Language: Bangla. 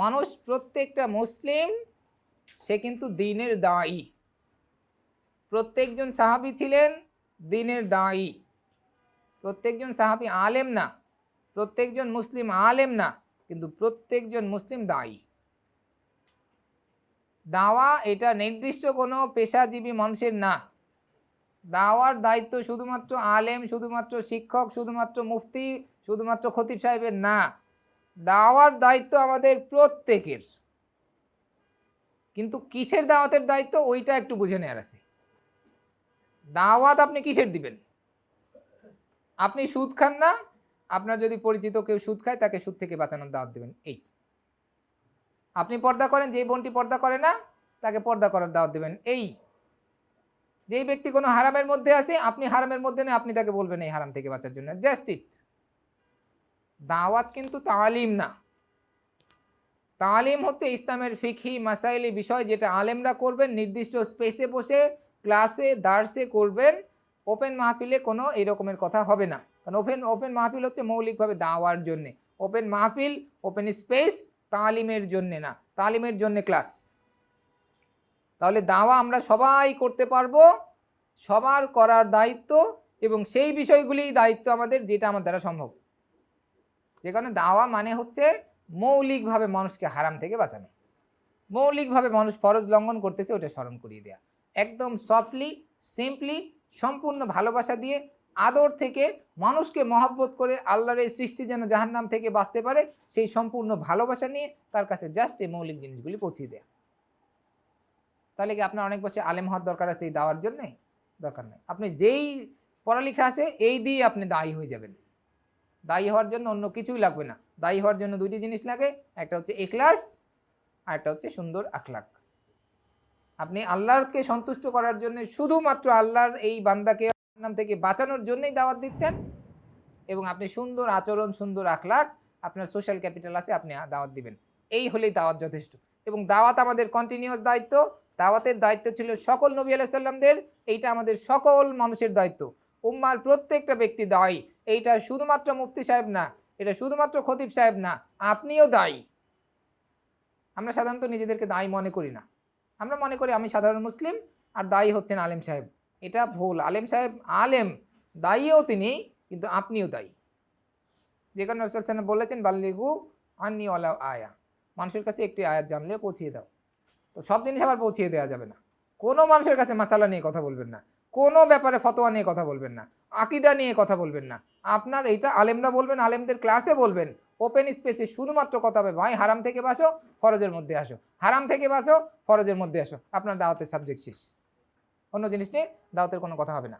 মানুষ প্রত্যেকটা মুসলিম, সে কিন্তু দিনের দায়ী। প্রত্যেকজন সাহাবি ছিলেন দিনের দায়ী। প্রত্যেকজন সাহাবি আলেম না, প্রত্যেকজন মুসলিম আলেম না, কিন্তু প্রত্যেকজন মুসলিম দায়ী। দাওয়া এটা নির্দিষ্ট কোনো পেশাজীবী মানুষের না। দাওয়ার দায়িত্ব শুধুমাত্র আলেম, শুধুমাত্র শিক্ষক, শুধুমাত্র মুফতি, শুধুমাত্র খতিব সাহেবের না। দাওয়ার দায়িত্ব আমাদের প্রত্যেকের। কিন্তু কিসের দাওয়াতের দায়িত্ব ওইটা একটু বুঝে নেওয়ার আছে। দাওয়াত আপনি কিসের দিবেন? আপনি সুদ খান না, আপনার যদি পরিচিত কেউ সুদ খায়, তাকে সুদ থেকে বাঁচানোর দাওয়াত দেবেন, এই। আপনি পর্দা করেন, যেই বোনটি পর্দা করে না, তাকে পর্দা করার দাওয়াত দেবেন, এই। যেই ব্যক্তি কোনো হারামের মধ্যে আছে, আপনি হারামের মধ্যে নেই, আপনি তাকে বলবেন এই হারাম থেকে বাঁচার জন্য, জাস্ট ইট। দাওয়াত কিন্তু তালিম না। তালিম হচ্ছে ইসলামের ফিখি মাসাইলি বিষয় যেটা আলেমরা করবেন, নির্দিষ্ট স্পেসে বসে, ক্লাসে, দার্সে করবেন, ওপেন মাহফিলে কোনো এই রকমের কথা হবে না। কারণ ওপেন ওপেন মাহফিল হচ্ছে মৌলিকভাবে দাওয়ার জন্যে। ওপেন মাহফিল, ওপেন স্পেস তালিমের জন্যে না, তালিমের জন্যে ক্লাস। তাহলে দাওয়া আমরা সবাই করতে পারব, সবার করার দায়িত্ব এবং সেই বিষয়গুলি দায়িত্ব আমাদের, যেটা আমার দ্বারা সম্ভব। যে দাওয়া মানে হচ্ছে মৌলিকভাবে মানুষকে হারাম থেকে বাঁচানো। মৌলিকভাবে মানুষ ফরজ লঙ্ঘন করতেছে, ওটা স্মরণ করিয়ে দেওয়া একদম সফটলি সিম্পলি সম্পূর্ণ ভালোবাসা দিয়ে আদর থেকে মানুষকে মহব্বত করে আল্লাহর এই সৃষ্টি যেন জাহান্নাম থেকে বাঁচতে পারে, সেই সম্পূর্ণ ভালোবাসা নিয়ে তার কাছে জাস্ট এই মৌলিক জিনিসগুলি পৌঁছিয়ে দেয়া। তাহলে কি আপনার অনেক বছর আলেম হওয়ার দরকার আছে এই দাওয়ার জন্যে? দরকার নেই। আপনি যেই পড়ালেখা আছে, এই দিয়ে আপনি দায়ী হয়ে যাবেন। দায়ী হওয়ার জন্য অন্য কিছুই লাগবে না। দায়ী হওয়ার জন্য দুইটি জিনিস লাগে, একটা হচ্ছে এখলাস, আর একটা হচ্ছে সুন্দর আখলাক আপনি আল্লাহকে সন্তুষ্ট করার জন্য শুধুমাত্র আল্লাহর এই বান্দাকে নাম থেকে বাঁচানোর জন্যই দাওয়াত দিচ্ছেন এবং আপনি সুন্দর আচরণ, সুন্দর আখলাক আপনার সোশ্যাল ক্যাপিটাল আছে, আপনি দাওয়াত দিবেন। এই হলেই দাওয়াত যথেষ্ট। এবং দাওয়াত আমাদের কন্টিনিউয়াস দায়িত্ব। দাওয়াতের দায়িত্ব ছিল সকল নবী আলাইসাল্লামদের এইটা আমাদের সকল মানুষের দায়িত্ব। উম্মার প্রত্যেকটা ব্যক্তি দায়ী। এইটা শুধুমাত্র মুফতি সাহেব না, এটা শুধুমাত্র খতিব সাহেব না, আপনিও দায়ী। আমরা সাধারণত নিজেদেরকে দায়ী মনে করি না। আমরা মনে করি আমি সাধারণ মুসলিম আর দায়ী হচ্ছেন আলেম সাহেব। এটা ভুল। আলেম সাহেব আলেম, দায়ীও তিনি, কিন্তু আপনিও দায়ী। যে কারণে রসুল সাহেব বলেছেন, বাল্লিগু আন্নি ওলা আয়া। মানুষের কাছে একটি আয়াত জানলে পৌঁছিয়ে দাও। তো সব জিনিস আবার পৌঁছিয়ে দেওয়া যাবে না। কোনো মানুষের কাছে মাসালা নিয়ে কথা বলবেন না। কোনো ব্যাপারে ফতোয়া নিয়ে কথা বলবেন না, আকিদা নিয়ে কথা বলবেন না। আপনার এইটা আলেমরা বলবেন, আলেমদের ক্লাসে বলবেন ওপেন স্পেসে শুধুমাত্র কথা হবে ভাই হারাম থেকে বাঁচো, ফরজের মধ্যে আসো। হারাম থেকে বাঁচো, ফরজের মধ্যে আসো। আপনার দাওয়াতের সাবজেক্ট শেষ। অন্য জিনিস নিয়ে দাওয়াতের কোনো কথা হবে না।